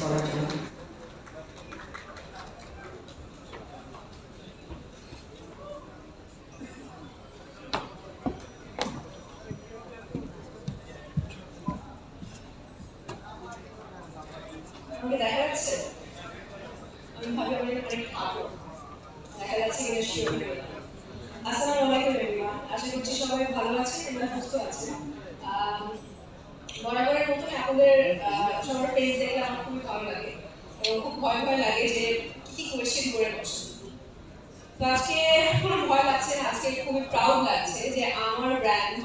করার জন্য। আসসালামু আলাইকুম আশা করছি সবাই ভালো আছেন এবং সুস্থ আছেন। আম, আহ, সবার ফেস দেখলে আমার খুবই ভালো লাগে। খুব ভয় ভয় লাগে যে কি কোয়েশ্চেন করে বসে তো আজকে কোনো ভয় লাগছে না আজকে খুবই প্রাউড লাগছে যে আমার ব্র্যান্ড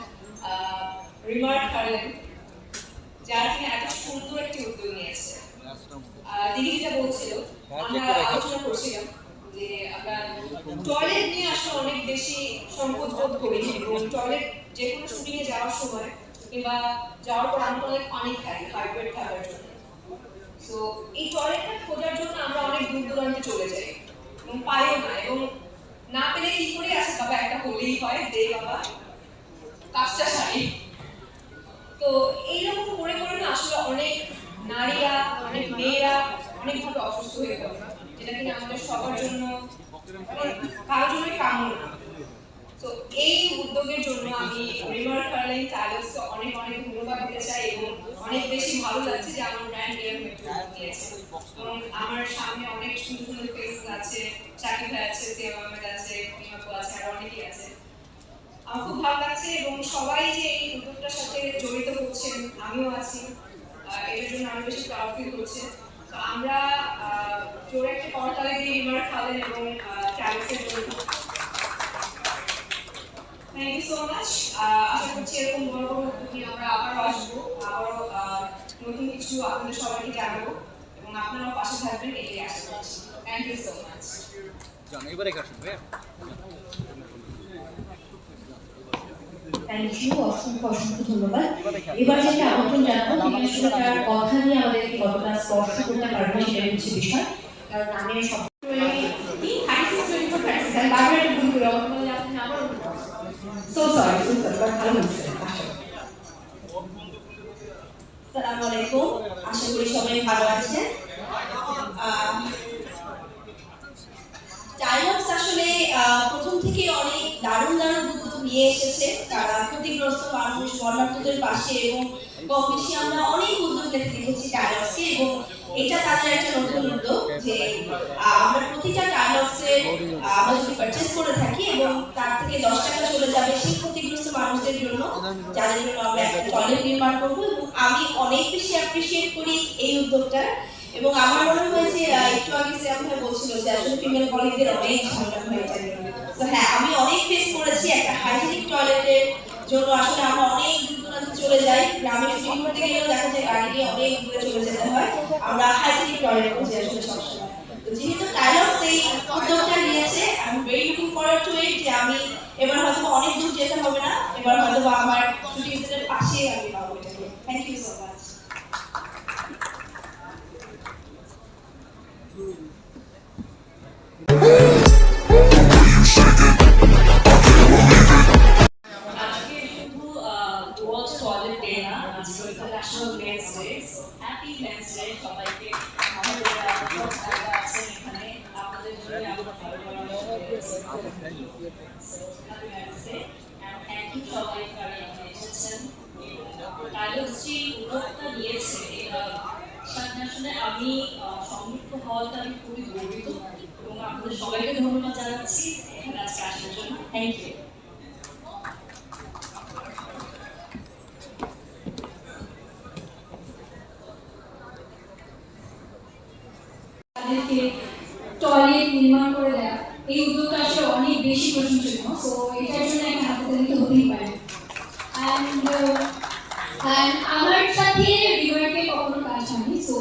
রিমার্ক হারলেন যার কিনা এত সুন্দর একটি উদ্যোগ নিয়েছে। দিদি যেটা বলছিল আমরা আলোচনা করছিলাম যে আমরা টয়লেট নিয়ে আসলে অনেক বেশি সংকোচ বোধ করি এবং টয়লেট যে কোনো শুটিংয়ে যাওয়ার সময় কিংবা যাওয়ার পর আমরা অনেক পানি খাই হাইড্রেট থাকার জন্য। তো এই টয়লেটটা খোঁজার জন্য আমরা অনেক দূর দূরান্তে চলে যাই। এবং পাইও না, এবং না পেলে কি করে আছে বাবা, একটা হলেই হয়, দে বাবা, কাজটা সারি। তো এইরকম করে করে না আসলে অনেক নারীরা, অনেক মেয়েরা অনেকভাবে অসুস্থ হয়ে পড়ে, যেটা কিনা আমাদের সবার জন্য, কারোর জন্যই কাম্য না। তো এই উদ্যোগের জন্য আমি রিভার কার্লাইন টাইলসকে অনেক অনেক ধন্যবাদ দিতে চাই এবং অনেক বেশি ভালো লাগছে যে আমার ব্র্যান্ড এরকম এবং আমার সামনে অনেক সুন্দর সুন্দর ফেস আছে চাকরি আছে সিয়াম আহমেদ আছে মিমাপু আছে, আর অনেকেই আছে। আমার খুব ভালো লাগছে এবং সবাই যে এই উদ্যোগটার সাথে জড়িত হচ্ছেন আমিও আছি। এটার জন্য আমি বেশি প্রাউড ফিল করছে। তো আমরা জোরে একটা করতালি দিয়ে এবার খালেন এবং ট্রাভেলসের জন্য থ্যাংক ইউ সো মাচ আশা করছি এরকম বড় বড় উদ্যোগ আমরা আবারও আসব আবারও নতুন কিছু আপনাদের সবাইকে জানাব এবং আপনারাও পাশে থাকবেন এটাই আশা করছি। থ্যাংক ইউ সো মাচ এবারে কাশুন থ্যাংক ইউ অসংখ্য অসংখ্য ধন্যবাদ। এবার যেটা আমন্ত্রণ জানাব তিনি আসলে তার কথা নিয়ে আমাদেরকে কতটা স্পর্শ করতে পারবে সেটাই হচ্ছে বিষয়। কারণ আমি সব সরি সো সরি বাট ভালো হচ্ছে আসসালামু আলাইকুম আশা করি সবাই ভালো আছেন। আসলে প্রথম থেকে অনেক দারুণ দারুণ উদ্যোগ নিয়ে এসেছে। তারা ক্ষতিগ্রস্ত মানুষ, বন্যার্থদের পাশে এবং কম বেশি আমরা অনেক উদ্যোগ দেখেছি ডায়লগসে এবং এটা তাদের একটা নতুন উদ্যোগ যে আমরা প্রতিটা ডায়লগসের আমরা যদি পারচেস করে থাকি এবং তার থেকে দশ টাকা মানুষদের জন্য যাদের জন্য আমরা একটা টয়লেট নির্মাণ করব এবং আমি অনেক বেশি অ্যাপ্রিসিয়েট করি এই উদ্যোগটা। এবং আমার মনে হয় যে একটু আগে শ্যাম ভাই বলছিল যে, আসলে ফিমেল কলিগদের অনেক ঝামেলা হয়ে যায় তো হ্যাঁ আমি অনেক ফেস করেছি একটা হাইজেনিক টয়লেটের জন্য। আসলে আমরা অনেক দূর চলে যাই। গ্রামে শুটিং করতে গেলেও দেখা যায় গাড়ি নিয়ে অনেক দূরে চলে যেতে হয়। আমরা হাইজেনিক টয়লেট খুঁজি আসলে সবসময়। যেহেতু ডায়লগ সেই উদ্যোগটা নিয়েছে আমি very looking forward to it যে আমি এবার হয়তো অনেক দূর যেতে হবে না, এবার হয়তো আমার শুটিং সেটের পাশেই আমি পাবো থ্যাংক ইউ সো মাচ সবাইকে। আমাদের আপনাদের জন্য আমি আহ, সংযুক্ত হওয়াতে আমি খুবই গর্বিত এবং আপনাদের সবাইকে ধন্যবাদ জানাচ্ছি এখানে আজকে আসার জন্য থ্যাংক ইউ তাদেরকে টয়লেট নির্মাণ করে দেয়া এই উদ্যোগটা আসলে অনেক বেশি প্রশংসনীয় সো এটার জন্য আমি হাতে তালিত হতেই পারে আমার সাথে রিভারকে কখনো কাজ হয়নি সো